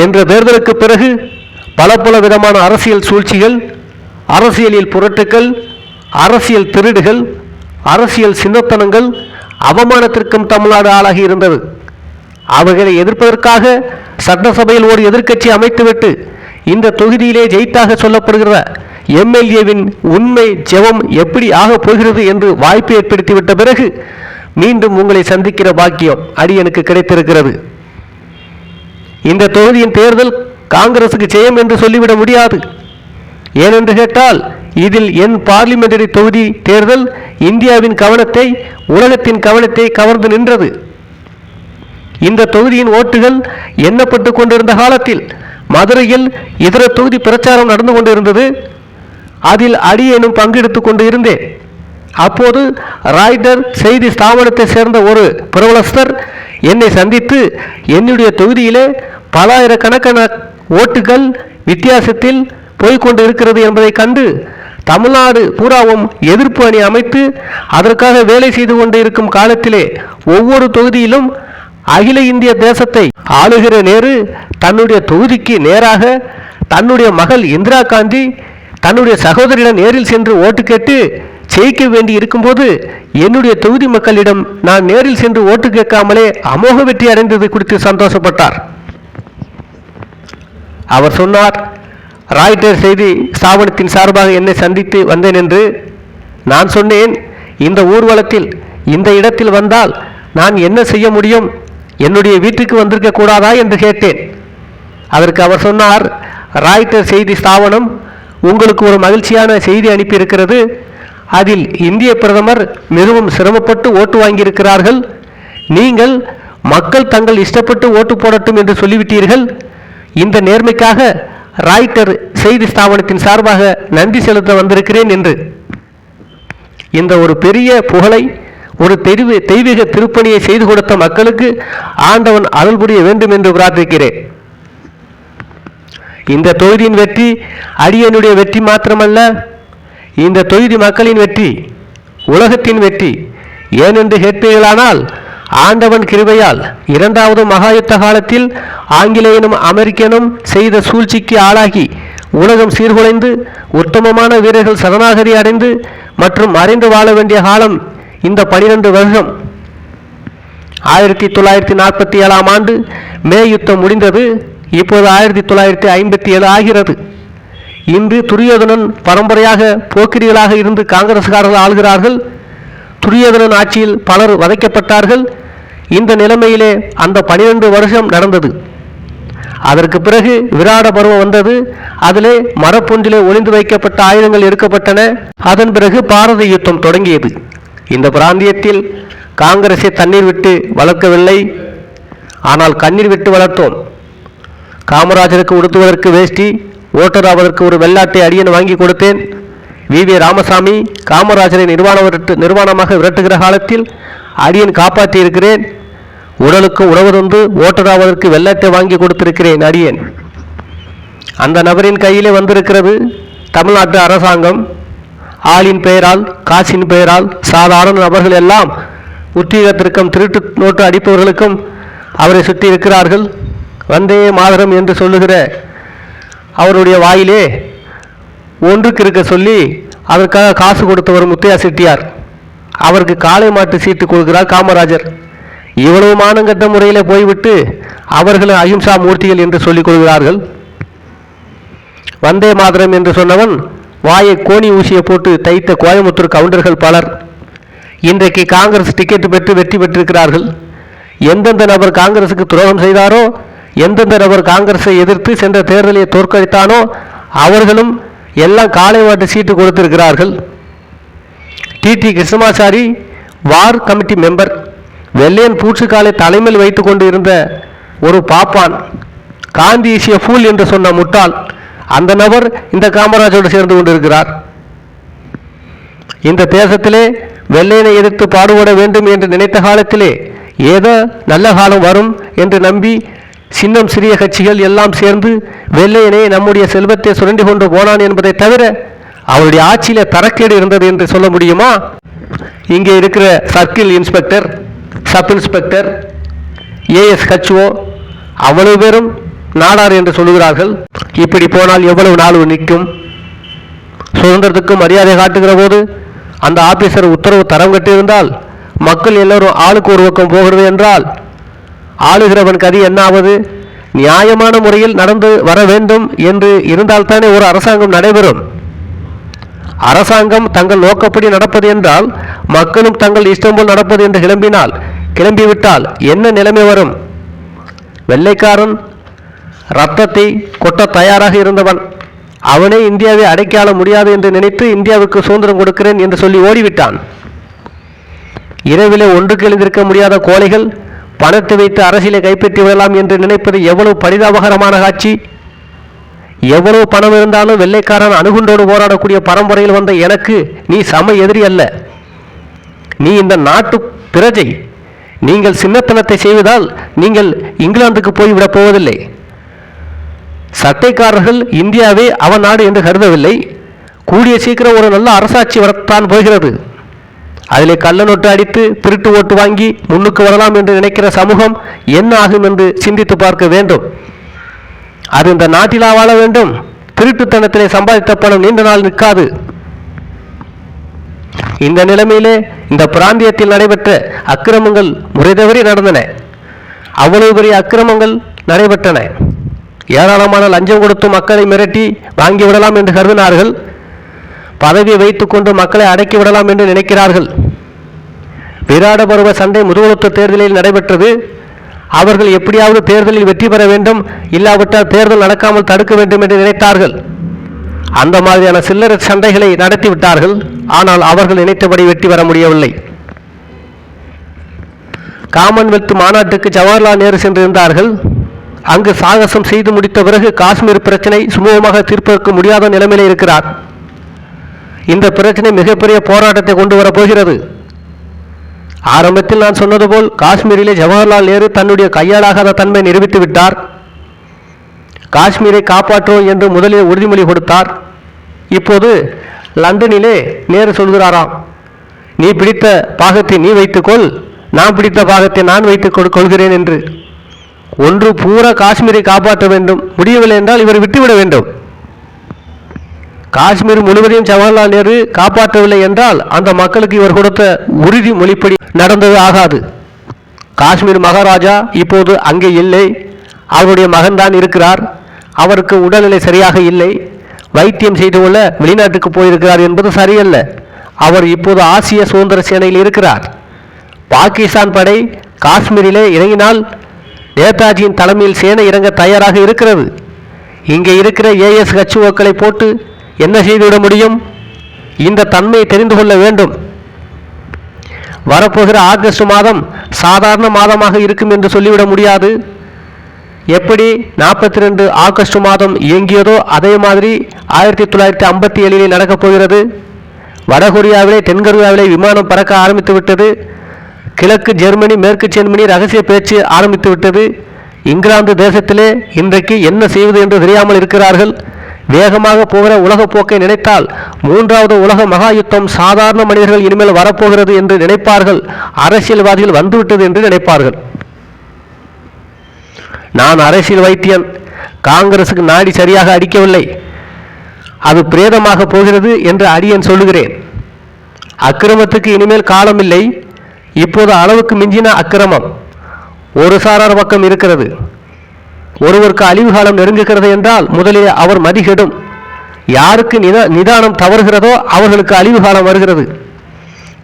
சென்ற தேர்தலுக்கு பிறகு பல பல விதமான அரசியல் சூழ்ச்சிகள் அரசியலில் புரட்டுக்கள் அரசியல் திருடுகள் அரசியல் சின்னத்தனங்கள் அவமானத்திற்கும் தமிழ்நாடு ஆளாகி இருந்தது. அவர்களை எதிர்ப்பதற்காக சட்டசபையில் ஒரு எதிர்க்கட்சி அமைத்துவிட்டு இந்த தொகுதியிலே ஜெயித்தாக சொல்லப்படுகிற எம்எல்ஏவின் உண்மை ஜெபம் எப்படி ஆகப் போகிறது என்று வாய்ப்பு ஏற்படுத்திவிட்ட பிறகு மீண்டும் உங்களை சந்திக்கிற பாக்கியம் அடி எனக்கு கிடைத்திருக்கிறது. இந்த தொகுதியின் தேர்தல் காங்கிரசுக்கு ஜெயம் என்று சொல்லிவிட முடியாது. ஏனென்று கேட்டால் இதில் என் பார்லிமெண்டரி தொகுதி தேர்தல் இந்தியாவின் கவனத்தை உலகத்தின் கவனத்தை கவர்ந்து நின்றது. இந்த தொகுதியின் ஓட்டுகள் எண்ணப்பட்டு கொண்டிருந்த காலத்தில் மதுரையில் இதர தொகுதி பிரச்சாரம் நடந்து கொண்டிருந்தது. அதில் அடியேனும் பங்கெடுத்து கொண்டு இருந்தேன். அப்போது ராய்டர் செய்தி ஸ்தாபனத்தை சேர்ந்த ஒரு பிரபலஸ்தர் என்னை சந்தித்து என்னுடைய தொகுதியிலே பலாயிரக்கணக்கான ஓட்டுகள் வித்தியாசத்தில் போய்கொண்டு இருக்கிறது என்பதை கண்டு தமிழ்நாடு பூராவும் எதிர்ப்பு அணி அமைத்து அதற்காக வேலை செய்து கொண்டு இருக்கும் காலத்திலே ஒவ்வொரு தொகுதியிலும் அகில இந்திய தேசத்தை ஆளுகிற நேரு தன்னுடைய தொகுதிக்கு நேராக தன்னுடைய மகள் இந்திரா காந்தி தன்னுடைய சகோதரிடம் நேரில் சென்று ஓட்டு கேட்டு ஜெயிக்க வேண்டி இருக்கும்போது என்னுடைய தொகுதி மக்களிடம் நான் நேரில் சென்று ஓட்டு கேட்காமலே அமோக வெற்றி அடைந்தது குறித்து சந்தோஷப்பட்டார். அவர் சொன்னார் ராய்டர் செய்தி ஸ்தாபனத்தின் சார்பாக என்னை சந்தித்து வந்தேன் என்று நான் சொன்னேன். இந்த ஊர்வலத்தில் இந்த இடத்தில் வந்தால் நான் என்ன செய்ய முடியும்? என்னுடைய வீட்டுக்கு வந்திருக்க கூடாதா என்று கேட்டேன். அதற்கு அவர் சொன்னார் ராய்டர் செய்தி ஸ்தாபனம் உங்களுக்கு ஒரு மகிழ்ச்சியான செய்தி அனுப்பியிருக்கிறது. அதில் இந்திய பிரதமர் மிகவும் சிரமப்பட்டு ஓட்டு வாங்கியிருக்கிறார்கள். நீங்கள் மக்கள் தங்கள் இஷ்டப்பட்டு ஓட்டு போடட்டும் என்று சொல்லிவிட்டீர்கள். இந்த நேர்மைக்காக ராய்டர் செய்தி ஸ்தாபனத்தின் சார்பாக நன்றி செலுத்த வந்திருக்கிறேன் என்று. இந்த ஒரு பெரிய புகழை ஒரு தெய்வீக திருப்பணியை செய்து கொடுத்த மக்களுக்கு ஆண்டவன் அருள் புரிய வேண்டும் என்று பிரார்த்திக்கிறேன். இந்த தொகுதியின் வெற்றி அடியனுடைய வெற்றி மாத்திரமல்ல இந்த தொகுதி மக்களின் வெற்றி உலகத்தின் வெற்றி. ஏனென்று கேட்பீர்களானால் ஆண்டவன் கிருபையால் இரண்டாவது மகாயுத்த காலத்தில் ஆங்கிலேயனும் அமெரிக்கனும் செய்த சூழ்ச்சிக்கு ஆளாகி உலகம் சீர்குலைந்து உத்தமமான வீரர்கள் சரணாகதி அடைந்து மற்றும் மறைந்து வாழ வேண்டிய காலம் இந்த பனிரெண்டு வருஷம். ஆயிரத்தி தொள்ளாயிரத்தி நாற்பத்தி ஏழாம் ஆண்டு மே யுத்தம் முடிந்தது. இப்போது ஆயிரத்தி தொள்ளாயிரத்தி ஐம்பத்தி ஏழு ஆகிறது. இன்று துரியோதனன் பரம்பரையாக போக்கிரிகளாக இருந்து காங்கிரஸ்காரர்கள் ஆளுகிறார்கள். துரியோதனன் ஆட்சியில் பலர் வதைக்கப்பட்டார்கள். இந்த நிலைமையிலே அந்த பனிரெண்டு வருஷம் நடந்தது. அதற்கு பிறகு விராட பருவம் வந்தது. அதிலே மரப்பொன்றிலே ஒளிந்து வைக்கப்பட்ட ஆயுதங்கள் எடுக்கப்பட்டன. அதன் பிறகு பாரத யுத்தம் தொடங்கியது. இந்த பிராந்தியத்தில் காங்கிரஸை தண்ணீர் விட்டு வளர்க்கவில்லை. ஆனால் கண்ணீர் விட்டு வளர்த்தோம். காமராஜருக்கு உடுத்துவதற்கு வேஷ்டி ஓட்டர் ஆவதற்கு ஒரு வெள்ளாட்டை அடியன் வாங்கி கொடுத்தேன். வி. வி. ராமசாமி காமராஜரை நிர்வாணம் விரட்டு நிர்வாணமாக விரட்டுகிற காலத்தில் அடியன் காப்பாற்றி இருக்கிறேன். உடலுக்கும் உணவு தந்து ஓட்டர் ஆவதற்கு வெள்ளாட்டை வாங்கி கொடுத்திருக்கிறேன் அடியன். அந்த நபரின் கையிலே வந்திருக்கிறது தமிழ்நாட்டு அரசாங்கம். ஆளின் பெயரால் காசின் பெயரால் சாதாரண நபர்கள் எல்லாம் உத்தியோகத்திற்கும் திருட்டு நோட்டு அடிப்பவர்களுக்கும் அவரை சுற்றி இருக்கிறார்கள். வந்தே மாதரம் என்று சொல்லுகிற அவருடைய வாயிலே ஒன்றுக்கு இருக்க சொல்லி அதற்காக காசு கொடுத்தவர் முத்தையா செட்டியார். அவருக்கு காளை மாட்டு சீட்டு கொடுக்கிறார் காமராஜர். இவ்வளவு மானங்கட்ட முறையில் போய்விட்டு அவர்கள் அஹிம்சா மூர்த்திகள் என்று சொல்லிக் கொள்கிறார்கள். வந்தே மாதரம் என்று சொன்னவன் வாயை கோணி ஊசியை போட்டு தைத்த கோயமுத்தூர் கவுண்டர்கள் பலர் இன்றைக்கு காங்கிரஸ் டிக்கெட் பெற்று வெற்றி பெற்றிருக்கிறார்கள். எந்தெந்த நபர் காங்கிரசுக்கு துரோகம் செய்தாரோ எந்தெந்த நபர் காங்கிரஸை எதிர்த்து சென்ற தேர்தலை தோற்கடித்தானோ அவர்களும் எல்லாம் காலை வாட்டு சீட்டு கொடுத்திருக்கிறார்கள். TT Krishnamachari war committee member Vellaiyan பூச்சுக்காலை தலைமையில் வைத்து கொண்டு இருந்த ஒரு பாப்பான் காந்தி இசிய ஃபூல் என்று சொன்ன முட்டாள் அந்த நபர் இந்த காமராஜோடு சேர்ந்து கொண்டிருக்கிறார். இந்த தேசத்திலே வெள்ளையனை எதிர்த்து பாடுபட வேண்டும் என்று நினைத்த காலத்திலே ஏதோ நல்ல காலம் வரும் என்று நம்பி சின்னம் சிறிய கட்சிகள் எல்லாம் சேர்ந்து வெள்ளையனே நம்முடைய செல்வத்தை சுரண்டி கொண்டு போனான் என்பதை தவிர அவருடைய ஆட்சியில தரக்கேடு இருந்தது என்று சொல்ல முடியுமா? இங்கே இருக்கிற circle inspector sub inspector AS HO அவ்வளவு பேரும் நாடார் என்று சொல்லுகிறார்கள். இப்படி போனால் எவ்வளவு நாள் நிற்கும்? சுதந்திரத்துக்கு மரியாதை காட்டுகிற போது அந்த ஆபீசர் உத்தரவு தரம் கட்டியிருந்தால் மக்கள் எல்லோரும் ஆளுக்கு ஒரு பக்கம் போகிறது என்றால் ஆளுகிறவன் கதி என்னாவது? நியாயமான முறையில் நடந்து வர வேண்டும் என்று இருந்தால்தானே ஒரு அரசாங்கம் நடைபெறும். அரசாங்கம் தங்கள் நோக்கப்படி நடப்பது என்றால் மக்களும் தங்கள் இஷ்டம் போல் நடப்பது என்று கிளம்பினால் கிளம்பிவிட்டால் என்ன நிலைமை வரும்? வெள்ளைக்காரன் ரத்தத்தை கொட்ட தயாராக இருந்தவன் அவனே இந்தியாவை அடைக்காள முடியாது என்று நினைத்து இந்தியாவுக்கு சுதந்திரம் கொடுக்கிறேன் என்று சொல்லி ஓடிவிட்டான். இரவிலே ஒன்றுக்கு எழுந்திருக்க முடியாத கோழைகள் பணத்தை வைத்து அரசியலை கைப்பற்றி விடலாம் என்று நினைப்பது எவ்வளவு பரிதாபகரமான காட்சி. எவ்வளவு பணம் இருந்தாலும் வெள்ளைக்காரன் அணுகுண்டோடு போராடக்கூடிய பரம்பரையில் வந்த எனக்கு நீ சம எதிரி அல்ல. நீ இந்த நாட்டு பிரஜை. நீங்கள் சின்னத்தனத்தை செய்வதால் நீங்கள் இங்கிலாந்துக்கு போய்விடப் போவதில்லை. சட்டைக்காரர்கள் இந்தியாவே அவன் நாடு என்று கருதவில்லை. கூடிய சீக்கிரம் ஒரு நல்ல அரசாட்சி வரத்தான் போகிறது. அதிலே கள்ள நோட்டு அடித்து திருட்டு ஓட்டு வாங்கி முன்னுக்கு வரலாம் என்று நினைக்கிற சமூகம் என்ன ஆகும் என்று சிந்தித்து பார்க்க வேண்டும். அது இந்த நாட்டிலா வாழ வேண்டும். திருட்டுத்தனத்திலே சம்பாதித்த பணம் நீண்ட நாள் நிற்காது. இந்த நிலைமையிலே இந்த பிராந்தியத்தில் நடைபெற்ற அக்கிரமங்கள் முறை தவறி நடந்தன. அவ்வளவு பெரிய அக்கிரமங்கள் நடைபெற்றன. ஏராளமான லஞ்சம் கொடுத்து மக்களை மிரட்டி வாங்கி விடலாம் என்று கருதினார்கள். பதவியை வைத்துக்கொண்டு மக்களை அடக்கி விடலாம் என்று நினைக்கிறார்கள். விராட பருவ சண்டை முதுகுளத்து தேர்தலில் நடைபெற்றது. அவர்கள் எப்படியாவது தேர்தலில் வெற்றி பெற வேண்டும். இல்லாவிட்டால் தேர்தல் நடக்காமல் தடுக்க வேண்டும் என்று நினைத்தார்கள். அந்த மாதிரியான சில்லறை சண்டைகளை நடத்திவிட்டார்கள் ஆனால் அவர்கள் நினைத்தபடி வெற்றி பெற முடியவில்லை. காமன்வெல்த் மாநாட்டுக்கு ஜவஹர்லால் நேரு சென்றிருந்தார்கள். அங்கு சாகசம் செய்து முடித்த பிறகு காஷ்மீர் பிரச்சனை சுமூகமாக தீர்ப்பதற்கு முடியாத நிலைமையில் இருக்கிறார். இந்த பிரச்சனை மிகப்பெரிய போராட்டத்தை கொண்டு வரப்போகிறது ஆரம்பத்தில் நான் சொன்னது போல் காஷ்மீரிலே ஜவஹர்லால் நேரு தன்னுடைய கையாளாகாத தன்மை நிரூபித்து விட்டார். காஷ்மீரை காப்பாற்றுவோம் என்று முதலில் உறுதிமொழி கொடுத்தார். இப்போது லண்டனிலே நேரு சொல்கிறாராம் நீ பிடித்த பாகத்தை நீ வைத்துக்கொள் நான் பிடித்த பாகத்தை நான் வைத்துக் கொள்கிறேன் என்று. ஒன்று பூரா காஷ்மீரை காப்பாற்ற வேண்டும். முடியவில்லை என்றால் இவர் விட்டுவிட வேண்டும். காஷ்மீர் முழுவதையும் ஜவஹர்லால் நேரு காப்பாற்றவில்லை என்றால் அந்த மக்களுக்கு இவர் கொடுத்த உறுதி மொழிப்படி நடந்தது ஆகாது. காஷ்மீர் மகாராஜா இப்போது அங்கே இல்லை. அவருடைய மகன்தான் இருக்கிறார். அவருக்கு உடல்நிலை சரியாக இல்லை. வைத்தியம் செய்து கொள்ள வெளிநாட்டுக்கு போயிருக்கிறார் என்பது சரியல்ல. அவர் இப்போது ஆசிய சுதந்திர சேனையில் இருக்கிறார். பாகிஸ்தான் படை காஷ்மீரிலே இறங்கினால் நேதாஜியின் தலைமையில் சேனை இறங்க தயாராக இருக்கிறது. இங்கே இருக்கிற ஏஎஸ் ஹச்ஓக்களை போட்டு என்ன செய்துவிட முடியும்? இந்த தன்மையை தெரிந்து கொள்ள வேண்டும். வரப்போகிற ஆகஸ்ட் மாதம் சாதாரண மாதமாக இருக்கும் என்று சொல்லிவிட முடியாது. எப்படி நாற்பத்தி ரெண்டு ஆகஸ்ட் மாதம் இயங்கியதோ அதே மாதிரி ஆயிரத்தி தொள்ளாயிரத்தி ஐம்பத்தி ஏழிலே நடக்கப் போகிறது. வடகொரியாவிலே தென்கொரியாவிலே விமானம் பறக்க ஆரம்பித்து விட்டது. கிழக்கு ஜெர்மனி மேற்கு ஜெர்மனி ரகசிய பேச்சு ஆரம்பித்து விட்டது. இங்கிலாந்து தேசத்திலே இன்றைக்கு என்ன செய்வது என்று தெரியாமல் இருக்கிறார்கள். வேகமாக போகிற உலக போக்கை நினைத்தால் மூன்றாவது உலக மகா யுத்தம் சாதாரண மனிதர்கள் இனிமேல் வரப்போகிறது என்று நினைப்பார்கள். அரசியல்வாதிகள் வந்துவிட்டது என்று நினைப்பார்கள். நான் அரசியல் வைத்தியன். காங்கிரசுக்கு நாடி சரியாக அடிக்கவில்லை. அது பிரேதமாக போகிறது என்று அடியன் சொல்லுகிறேன். அக்கிரமத்துக்கு இனிமேல் காலமில்லை. இப்போது அளவுக்கு மிஞ்சின அக்கிரமம். ஒரு சாரார் பக்கம் இருக்கிறது. ஒருவருக்கு அழிவு காலம் நெருங்குகிறது என்றால் முதலில் அவர் மதிகெடும். யாருக்கு நிதா நிதானம் தவறுகிறதோ அவர்களுக்கு அழிவு காலம் வருகிறது.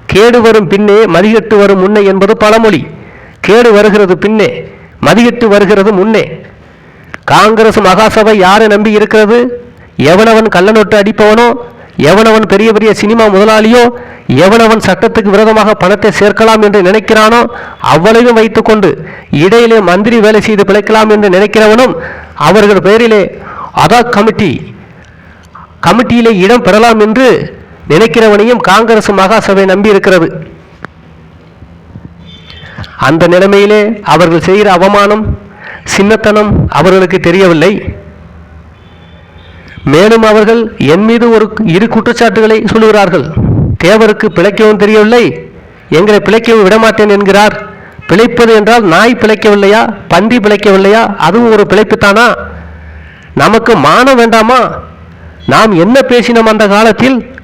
கேடு வரும் பின்னே மதிகெட்டு வரும் முன்னே என்பது பழமொழி. கேடு வருகிறது பின்னே மதிகெட்டு வருகிறது முன்னே. காங்கிரஸ் மகாசபை யாரை நம்பி இருக்கிறது? எவனவன் கள்ளநொட்டு அடிப்பவனோ? எவனவன் பெரிய பெரிய சினிமா முதலாளியோ எவனவன் சட்டத்துக்கு விரோதமாக பணத்தை சேர்க்கலாம் என்று நினைக்கிறானோ அவ்வளவையும் வைத்துக்கொண்டு இடையிலே மந்திரி வேலை செய்து பிழைக்கலாம் என்று நினைக்கிறவனும் அவர்கள் பெயரிலே அதா கமிட்டி கமிட்டியிலே இடம் பெறலாம் என்று நினைக்கிறவனையும் காங்கிரஸ் மகாசபை நம்பி இருக்கிறது அந்த நிலைமையிலே அவர்கள் செய்கிற அவமானம் சின்னத்தனம் அவர்களுக்கு தெரியவில்லை. மேலும் அவர்கள் என் மீது ஒரு இரு குற்றச்சாட்டுகளை சொல்லுகிறார்கள். தேவருக்கு பிழைக்கவும் தெரியவில்லை. எங்களை பிழைக்கவும் விடமாட்டேன் என்கிறார். பிழைப்பது என்றால் நாய் பிழைக்கவில்லையா? பன்றி பிழைக்கவில்லையா? அதுவும் ஒரு பிழைப்புத்தானா? நமக்கு மானம் வேண்டாமா? நாம் என்ன பேசினோம் அந்த காலத்தில்?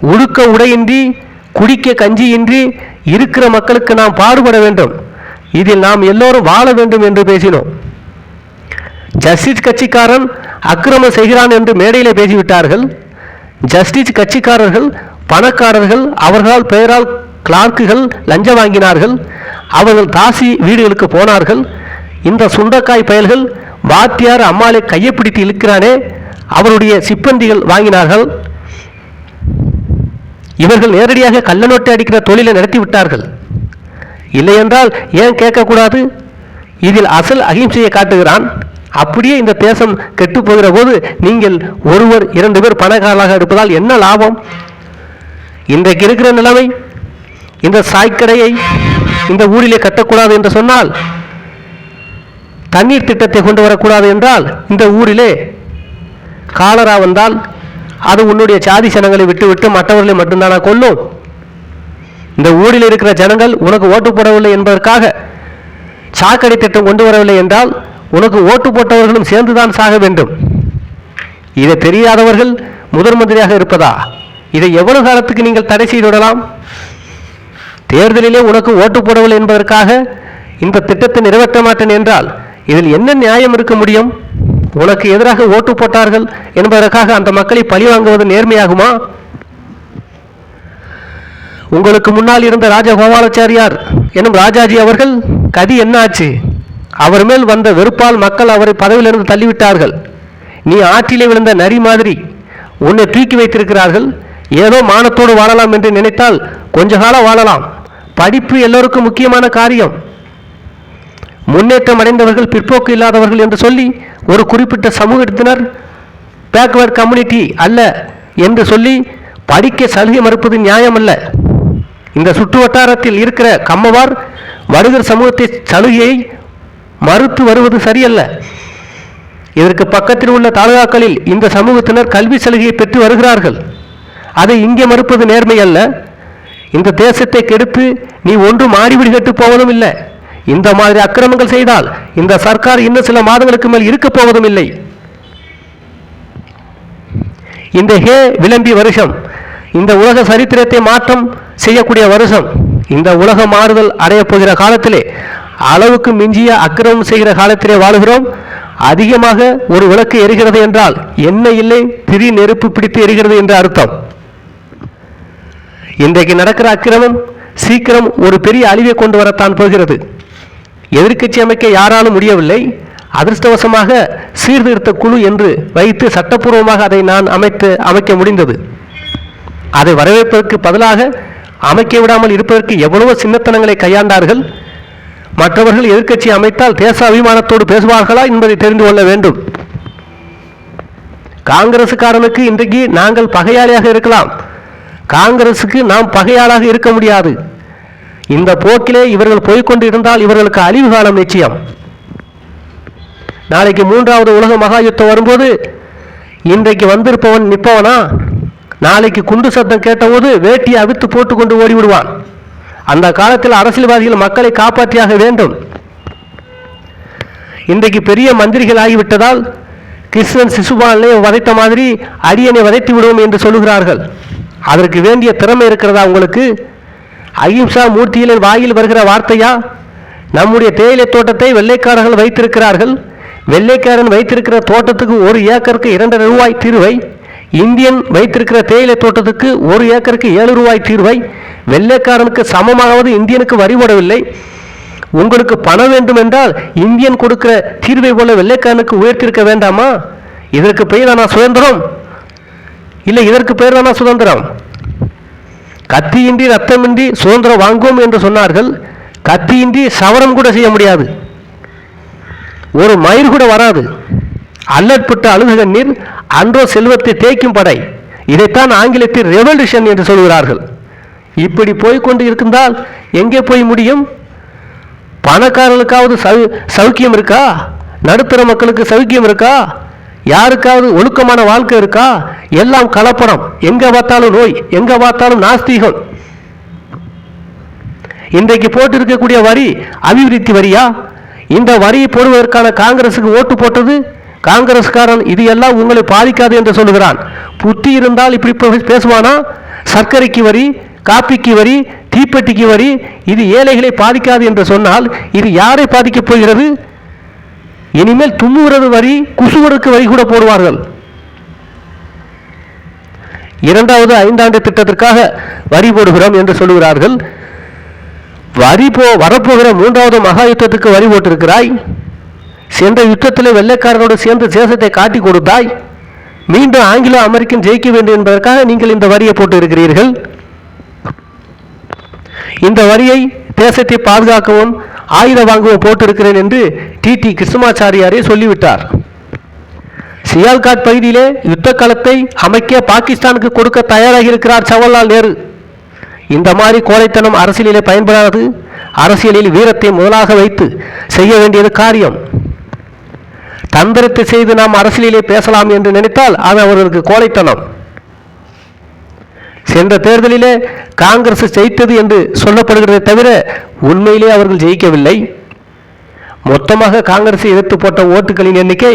உடுக்க உடையின்றி குடிக்க கஞ்சியின்றி இருக்கிற மக்களுக்கு நாம் பாடுபட வேண்டும். இதில் நாம் எல்லோரும் வாழ வேண்டும் என்று பேசினோம். ஜஸ்டிஸ் கட்சிக்காரன் அக்கிரமம் செய்கிறான் என்று மேடையிலே பேசிவிட்டார்கள். ஜஸ்டிஸ் கட்சிக்காரர்கள் பணக்காரர்கள் அவர்களால் பெயரால் கிளார்க்குகள் லஞ்சம் வாங்கினார்கள். அவர்கள் தாசி வீடுகளுக்கு போனார்கள். இந்த சுண்டக்காய் பயல்கள் வாத்தியார் அம்மாளை கையை பிடித்து இழுக்கிறானே அவருடைய சிப்பந்திகள் வாங்கினார்கள். இவர்கள் நேரடியாக கள்ள நோட்டை அடிக்கிற தொழிலை நடத்தி விட்டார்கள் இல்லையென்றால் ஏன் கேட்கக்கூடாது? இதில் அசல் அகிம்சையை காட்டுகிறான். அப்படியே இந்த தேசம் கெட்டு போகிற போது நீங்கள் ஒருவர் இரண்டு பேர் பணக்காரர்களாக இருப்பதால் என்ன லாபம்? இன்றைக்கு இருக்கிற நிலைமை இந்த சாய்க்கடையை இந்த ஊரிலே கட்டக்கூடாது என்று சொன்னால் தண்ணீர் திட்டத்தை கொண்டு வரக்கூடாது என்றால் இந்த ஊரிலே காலரா வந்தால் அது உன்னுடைய சாதி சனங்களை விட்டுவிட்டு மற்றவர்களை மட்டும்தானா கொள்ளும் இந்த ஊரில் இருக்கிற ஜனங்கள் உனக்கு ஓட்டு போடவில்லை என்பதற்காக சாக்கடை திட்டம் கொண்டு வரவில்லை என்றால் உனக்கு ஓட்டு போட்டவர்களும் சேர்ந்துதான் சாக வேண்டும். இதை தெரியாதவர்கள் முதல் மந்திரியாக இருப்பதா? இதை எவ்வளவு காலத்துக்கு நீங்கள் தடை செய்துவிடலாம் தேர்தலிலே உனக்கு ஓட்டு போடவில்லை என்பதற்காக இந்த திட்டத்தை நிறைவேற்ற மாட்டேன் என்றால் இதில் என்ன நியாயம் இருக்க முடியும்? உனக்கு எதிராக ஓட்டு போட்டார்கள் என்பதற்காக அந்த மக்களை பழி வாங்குவது நேர்மையாகுமா? உங்களுக்கு முன்னால் இருந்த ராஜகோபாலாச்சாரியார் எனும் ராஜாஜி அவர்கள் கதி என்ன ஆச்சு அவர் மேல் வந்த வெறுப்பால் மக்கள் அவரை பதவியிலிருந்து தள்ளிவிட்டார்கள். நீ ஆற்றிலே விழுந்த நரி மாதிரி உன்னை தூக்கி வைத்திருக்கிறார்கள். ஏதோ மானத்தோடு வாழலாம் என்று நினைத்தால் கொஞ்ச காலம் வாழலாம். படிப்பு எல்லோருக்கும் முக்கியமான காரியம். முன்னேற்றம் அடைந்தவர்கள் பிற்போக்கு இல்லாதவர்கள் என்று சொல்லி ஒரு குறிப்பிட்ட சமூகத்தினர் பேக்வேர்ட் கம்யூனிட்டி அல்ல என்று சொல்லி படிக்க சலுகை மறுப்பது நியாயமல்ல. இந்த சுற்று வட்டாரத்தில் இருக்கிற கம்மவார் வடுகர் சமூகத்தை சலுகையை மறுத்து வருவது சரியல்ல. இதற்கு பக்கத்தில் உள்ள தாலுகாக்களில் இந்த சமூகத்தினர் கல்வி சலுகையை பெற்று வருகிறார்கள். அதை இங்கே மறுப்பது நேர்மை அல்ல. இந்த தேசத்தை கெடுத்து நீ ஒன்றும் மாடிவிடி கெட்டு போவதும் இல்லை. இந்த மாதிரி அக்கிரமங்கள் செய்தால் இந்த சர்க்கார் இன்னும் சில மாதங்களுக்கு மேல் இருக்கப் போவதும் இல்லை. இந்த ஹே விளம்பி வருஷம் இந்த உலக சரித்திரத்தை மாற்றம் செய்யக்கூடிய வருஷம் இந்த உலக மாறுதல் அடையப் போகிற காலத்திலே அளவுக்கு மிஞ்சிய அக்கிரமம் செய்கிற காலத்திலே வாழுகிறோம். அதிகமாக ஒரு விளக்கு எரிகிறது என்றால் என்ன இல்லை? திரி நெருப்பு பிடித்து எரிகிறது என்று அர்த்தம். இன்றைக்கு நடக்கிற அக்கிரமம் சீக்கிரம் ஒரு பெரிய அழிவை கொண்டு வரத்தான் போகிறது. எதிர்க்கட்சி அமைக்க யாராலும் முடியவில்லை. அதிர்ஷ்டவசமாக சீர்திருத்த குழு என்று வைத்து சட்டப்பூர்வமாக அதை நான் அமைத்து அமைக்க முடிந்தது. அதை வரவேற்பதற்கு பதிலாக அமைக்க விடாமல் இருப்பதற்கு எவ்வளவோ சின்னத்தனங்களை கையாண்டார்கள். மற்றவர்கள் எதிர்க்கட்சி அமைத்தால் தேச அபிமானத்தோடு பேசுவார்களா என்பதை தெரிந்து கொள்ள வேண்டும். காங்கிரசுக்காரனுக்கு இன்றைக்கு நாங்கள் பகையாளியாக இருக்கலாம். காங்கிரசுக்கு நாம் பகையாளாக இருக்க முடியாது. இந்த போக்கிலே இவர்கள் போய்க்கொண்டு இருந்தால் இவர்களுக்கு அழிவு காலம் நிச்சயம். நாளைக்கு மூன்றாவது உலக மகா யுத்தம் வரும்போது இன்றைக்கு வந்திருப்பவன் நிற்பவனா? நாளைக்கு குண்டு சத்தம் கேட்டபோது வேட்டியை அவித்து போட்டுக்கொண்டு ஓடிவிடுவான். அந்த காலத்தில் அரசியல்வாதிகள் மக்களை காப்பாற்றியாக வேண்டும். இன்றைக்கு பெரிய மந்திரிகள் ஆகிவிட்டதால் கிருஷ்ணன் சிசுபாலனை வதைத்த மாதிரி அரியணை வதைத்து விடுவோம் என்று சொல்லுகிறார்கள். அதற்கு வேண்டிய திறமை இருக்கிறதா உங்களுக்கு? அகிம்சா மூர்த்திகளின் வாயில் வருகிற வார்த்தையா? நம்முடைய தேயிலை தோட்டத்தை வெள்ளைக்காரர்கள் வைத்திருக்கிறார்கள். வெள்ளைக்காரன் வைத்திருக்கிற தோட்டத்துக்கு ஒரு ஏக்கருக்கு இரண்டு ரூபாய் தீர்வை இந்தியன் வைத்திருக்கிற தேயிலை தோட்டத்துக்கு ஒரு ஏக்கருக்கு ஏழு ரூபாய் தீர்வை வெள்ளைக்காரனுக்கு சமமாகவது இந்தியனுக்கு வரி போடவில்லை. உங்களுக்கு பணம் வேண்டும் என்றால் இந்தியன் கொடுக்கிற தீர்வை போல வெள்ளைக்காரனுக்கு உயர்த்திருக்க வேண்டாமா? இதற்கு பெயர் தானா சுதந்திரம்? இல்லை இதற்கு பெயர் தானா சுதந்திரம்? கத்தியின்றி ரத்தமின்றி சுதந்திரம் வாங்குவோம் என்று சொன்னார்கள். கத்தியின்றி சவரம் கூட செய்ய முடியாது. ஒரு மயிர் கூட வராது. அல்லற்பட்ட அழுகு நீர் அன்றோ செல்வத்தை தேய்க்கும் படை. இதைத்தான் ஆங்கிலத்தில் ரெவல்யூஷன் என்று சொல்கிறார்கள். இப்படி போய்க்கொண்டு இருந்தால் எங்கே போய் முடியும்? பணக்காரர்களுக்காவது சௌ சௌக்கியம் இருக்கா? நடுத்தர மக்களுக்கு சௌக்கியம் இருக்கா? யாருக்காவது ஒழுக்கமான வாழ்க்கை இருக்கா? எல்லாம் கலப்படம். எங்கே பார்த்தாலும் நோய் எங்கே பார்த்தாலும் நாஸ்திகம். இன்றைக்கு போட்டிருக்கக்கூடிய வரி அபிவிருத்தி வரியா? இந்த வரியை போடுவதற்கான காங்கிரசுக்கு ஓட்டு போட்டது காங்கிரஸ்காரன் இது எல்லாம் உங்களை பாதிக்காது என்று சொல்லுகிறான். புத்தி இருந்தால் இப்படி பேசுவானா? சர்க்கரைக்கு வரி காப்பிக்கு வரி தீப்பெட்டிக்கு வரி இது ஏழைகளை பாதிக்காது என்று சொன்னால் இது யாரை பாதிக்கப் போகிறது? இனிமேல் தும்முகிறது வரி குசுவருக்கு வரி கூட போடுவார்கள். இரண்டாவது ஐந்தாண்டு திட்டத்திற்காக வரி போடுகிறோம் என்று சொல்லுகிறார்கள். வரி போ வரப்போகிற மூன்றாவது மகா யுத்தத்துக்கு வரி போட்டிருக்கிறாய்? சென்ற யுத்தத்தில் வெள்ளைக்காரரோடு சேர்ந்து தேசத்தை காட்டி கொடுத்தாய். மீண்டும் ஆங்கிலோ அமெரிக்கன் ஜெயிக்க வேண்டும் என்பதற்காக நீங்கள் இந்த வரியை போட்டு இருக்கிறீர்கள் இந்த வரியை தேசத்தை பாதுகாக்கவும் ஆயுதம் வாங்கவும் போட்டிருக்கிறேன் என்று டி. டி. கிருஷ்ணமாச்சாரியாரே சொல்லிவிட்டார். சியால்காட் பகுதியிலே யுத்த களத்தை அமைக்க பாகிஸ்தானுக்கு கொடுக்க தயாராகி இருக்கிறார் ஜவஹர்லால் நேரு. இந்த மாதிரி கோழைத்தனம் அரசியலிலே பயன்படாது. அரசியலில் வீரத்தை முதலாக வைத்து செய்ய வேண்டியது காரியம். தந்திரத்தை செய்து நாம் அரசியலிலே பேசலாம் என்று நினைத்தால் அது அவர்களுக்கு கோழைத்தனம். சென்ற தேர்தலிலே காங்கிரஸ் ஜெயித்தது என்று சொல்லப்படுகிறதை தவிர உண்மையிலே அவர்கள் ஜெயிக்கவில்லை. மொத்தமாக காங்கிரஸ் எதிர்த்து போட்ட ஓட்டுகளின் எண்ணிக்கை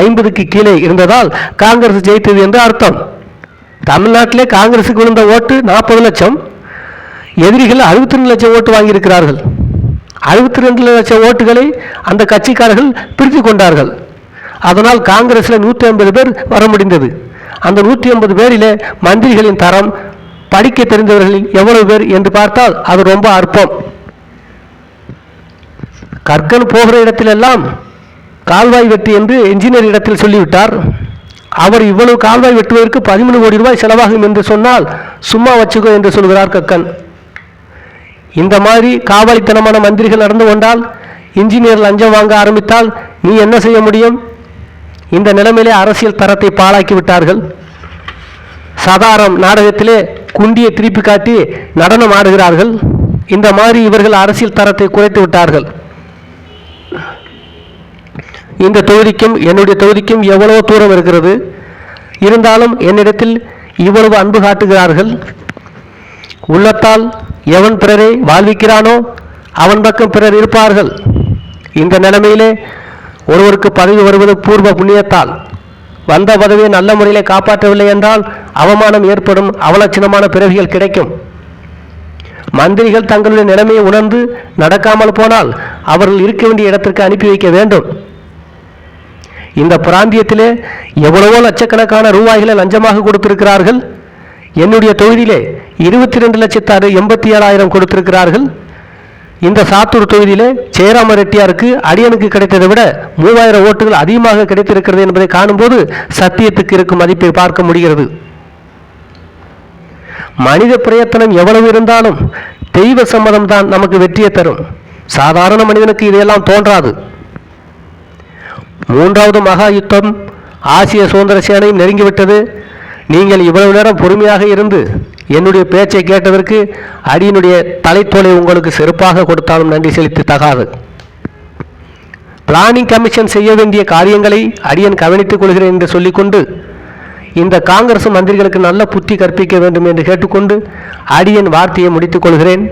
ஐம்பதுக்கு கீழே இருந்ததால் காங்கிரஸ் ஜெயித்தது என்று அர்த்தம். தமிழ்நாட்டிலே காங்கிரஸுக்கு விழுந்த ஓட்டு நாற்பது லட்சம். எதிரிகள் அறுபத்தி ரெண்டு லட்சம் ஓட்டு வாங்கியிருக்கிறார்கள். அறுபத்தி ரெண்டு லட்சம் ஓட்டுகளை அந்த கட்சிக்காரர்கள் பிரித்து கொண்டார்கள். அதனால் காங்கிரஸில் நூற்றி ஐம்பது பேர் வர முடிந்தது. அந்த நூற்றி ஐம்பது பேரிலே மந்திரிகளின் தரம் படிக்க தெரிந்தவர்களில் எவ்வளவு பேர் என்று பார்த்தால் அது ரொம்ப அற்பம். கற்கன் போகிற இடத்திலெல்லாம் கால்வாய் வெட்டு என்று என்ஜினியர் இடத்தில் சொல்லிவிட்டார். அவர் இவ்வளவு கால்வாய் வெட்டுவதற்கு பதிமூணு கோடி ரூபாய் செலவாகும் என்று சொன்னால் சும்மா வச்சுக்கோ என்று சொல்கிறார் கக்கன். இந்த மாதிரி காவலித்தனமான மந்திரிகள் நடந்து கொண்டால் இன்ஜினியர் லஞ்சம் வாங்க ஆரம்பித்தால் நீ என்ன செய்ய முடியும்? இந்த நிலைமையிலே அரசியல் தரத்தை பாழாக்கி விட்டார்கள். சதாரம் நாடகத்திலே குண்டியை திருப்பி காட்டி நடனம் ஆடுகிறார்கள். இந்த மாதிரி இவர்கள் அரசியல் தரத்தை குறைத்து விட்டார்கள். இந்த தொகுதிக்கும் என்னுடைய தொகுதிக்கும் எவ்வளவு தூரம் இருக்கிறது. இருந்தாலும் என்னிடத்தில் இவ்வளவு அன்பு காட்டுகிறார்கள். உள்ளத்தால் எவன் பிறரை வாழ்விக்கிறானோ அவன் பக்கம் பிறர் இருப்பார்கள். இந்த நிலைமையிலே ஒருவருக்கு பதவி வருவது பூர்வ புண்ணியத்தால். வந்த பதவியை நல்ல முறையில் காப்பாற்றவில்லை என்றால் அவமானம் ஏற்படும் அவலட்சணமான பிறவிகள் கிடைக்கும். மந்திரிகள் தங்களுடைய நிலைமையை உணர்ந்து நடக்காமல் போனால் அவர்கள் இருக்க வேண்டிய இடத்திற்கு அனுப்பி வைக்க வேண்டும். இந்த பிராந்தியத்திலே எவ்வளவோ லட்சக்கணக்கான ரூபாய்களை லஞ்சமாக கொடுத்திருக்கிறார்கள். என்னுடைய தொகுதியிலே இருபத்தி ரெண்டு லட்சத்தாறு எண்பத்தி ஏழாயிரம் கொடுத்திருக்கிறார்கள். இந்த சாத்தூர் தொகுதியிலே ஜெயராம ரெட்டியாருக்கு அடியனுக்கு கிடைத்ததை விட மூவாயிரம் ஓட்டுகள் அதிகமாக கிடைத்திருக்கிறது என்பதை காணும்போது சத்தியத்துக்கு இருக்கும் மதிப்பை பார்க்க முடிகிறது. மனித பிரயத்தனம் எவ்வளவு இருந்தாலும் தெய்வ சம்மதம் தான் நமக்கு வெற்றியை தரும். சாதாரண மனிதனுக்கு இதையெல்லாம் தோன்றாது. மூன்றாவது மகா யுத்தம் ஆசிய சுதந்திர சேனையும் நெருங்கிவிட்டது. நீங்கள் இவ்வளவு நேரம் பொறுமையாக இருந்து என்னுடைய பேச்சை கேட்டதற்கு அடியினுடைய தலைத்தோலை உங்களுக்கு செருப்பாக கொடுத்தாலும் நன்றி செலுத்தி தகாது பிளானிங் கமிஷன் செய்ய வேண்டிய காரியங்களை அடியன் கவனித்துக் கொள்கிறேன் என்று சொல்லிக்கொண்டு இந்த காங்கிரஸ் மந்திரிகளுக்கு நல்ல புத்தி கற்பிக்க வேண்டும் என்று கேட்டுக்கொண்டு அடியன் வார்த்தையை முடித்துக் கொள்கிறேன்.